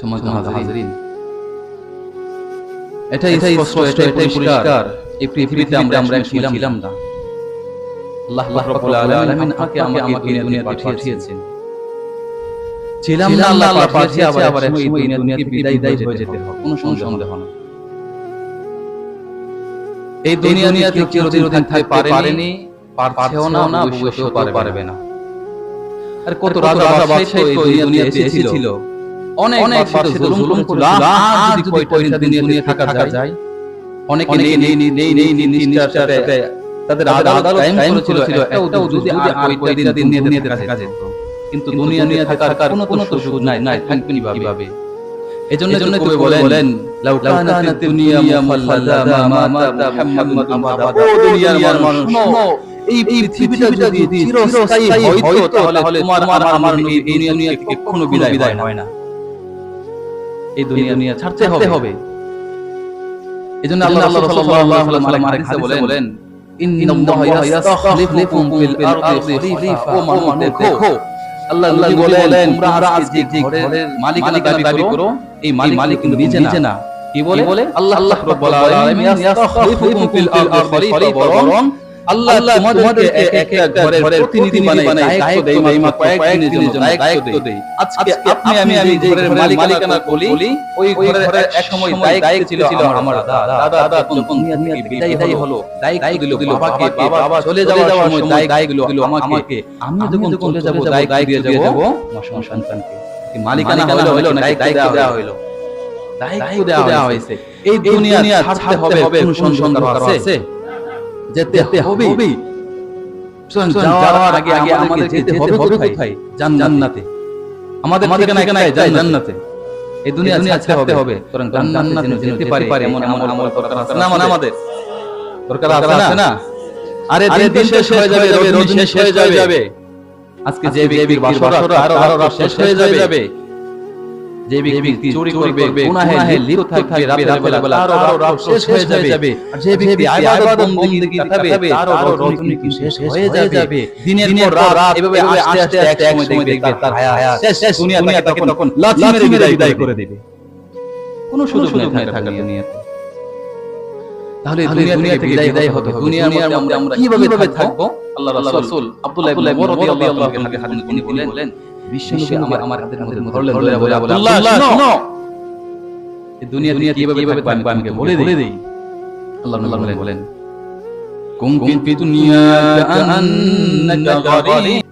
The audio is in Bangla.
সম্মানিত হাজিরিন। এটাই এটাই স্পষ্ট এটাই পরিষ্কার। এই পৃথিবীতে আমরা আমরা ছিলাম ছিলাম না। আল্লাহ আল্লাহ রাব্বুল আলামিন আমাকে আমাকে দুনিয়াতে পাঠিয়েছেন। ছিলাম না আল্লাহ আল্লাহ পাঠিয়ে আবার আবার এক সময় এই দুনিয়া বিদায় বিদায় হয়ে যেতে হবে। কোনো সন্দেহ না এই দুনিয়া নিয়ে চিরদিন থাকতে পারেনি পারছেও না না ভবিষ্যতেও পারবে না। আর কত রাজা বাদশাহ তো এই দুনিয়াতে এসেছিল। অনেক অনেক বাদশাহ জুলুম করেছিল যদি দুনিয়া থাকা যায় অনেকে নেই নেই নেই নেই নেই নেই নিষ্ঠার সাথে তাদের আদালত করেছিল যদি আর কয়টা দিন যেত। কিন্তু দুনিয়া নিয়ে থাকার কোনো কোনো তো সুযোগ নাই নাই থাকবেনি ভাবে এজন্য জন্য কবি বলেন লাউ কানাত দুনিয়া মুখাল্লাদা মাতা মুহাম্মাদুন ও দুনিয়ার মানুষ এই পৃথিবীটা যদি চিরস্থায়ী হয়তো তাহলে তোমার আমার আমার এই দুনিয়া থেকে কখনো বিদায় হয় না। এই দুনিয়া নিয়ে ছাড়তে হবে। এজন্য আল্লাহ সাল্লাল্লাহু আলাইহি হাদিসে বলেন ইন্নাল্লাহা ইয়াস্তাখলিফুকুম ফিল আরদি খলিফা। ও মানুষ দেখো। আল্লাহ নবী বলেন তোমরা আজকে ঘরের মালিকানা দাবি করো। এই মালিক কিন্তু নিজে না। কি বলে? আল্লাহ আল্লাহ রাব্বুল আলামিন ইয়াস্তাখলিফুকুম ফিল আরদি খলিফা বরং আল্লাহ তোমাদেরকে এক এক ঘরের প্রতিনিধি বানাই দায়িত্ব দেই মাত্র কয়েকদিনের জন্য দায়িত্ব দেই আজকে আপনি আমি আমি যে ঘরের মালিকানা বলি ওই ঘরের এক সময় দায়িত্ব ছিল আমার দাদা দাদা যখন বিদায় হলো দায়িত্ব দিল বাবাকে বাবা চলে যাওয়ার সময় দায়িত্ব দিল আমাকে। আমি যখন চলে যাব দায়িত্ব দিয়ে যাব আমার সন্তানকে। মালিকানা হলো না দায়িত্ব দেওয়া হলো দায়িত্ব দেওয়া হয়েছে এই দুনিয়া ছাড়তে হবে কোন সন্দেহ আছে যেতে হবে। যাওয়ার আগে আগে আমাদের যেতে হবে কোথায়? জান্নাতে। আমাদের ঠিকানা এখানে জান্নাতে। এই দুনিয়া দুনিয়া ছাড়তে হবে। কারণ জান্নাতে যেতে পারে। এমন এমন আমল দরকার আছে। না আমাদের। দরকার আছে না? আরে দিন শেষ হয়ে যাবে রোজ শেষ হয়ে যাবে। আজকে যে ব্যক্তির বাসর আরও আরও শেষ হয়ে যাবে। যে ব্যক্তি চুরি করবে গুনাহে লিপ্ত থাকবে রাতের বেলা তার রাত শেষ হয়ে যাবে। আর যে ব্যক্তি ইবাদত বندگی থাকবে তার রজনী কি শেষ হয়ে যাবে। দিনের পর রাত এভাবে আস্তে আস্তে এক সময় দেখবে তার হায়াত শেষ দুনিয়া তাকে তখন লাথি বিদায় করে দেবে। কোনো সুযোগ নাই থাকা দুনিয়াতে তাহলে দুনিয়া থেকে বিদায় হতে হবে। দুনিয়ার মধ্যে আমরা কীভাবে থাকব? আল্লাহ রাসূল আব্দুল্লাহ ইবনে ওমর রাদিয়াল্লাহু আনহু বলেন বিশ্বনবী আমার আমার হাতের মধ্যে ধরলেন ধরে বলে আব্দুল্লাহ শোনো এই দুনিয়া দুনিয়া কীভাবে কীভাবে পানি পানিকে বলে দেই? আল্লাহ আল্লাহ বলেন কুম ফি দুনিয়া কাআন্নাকা গারিব।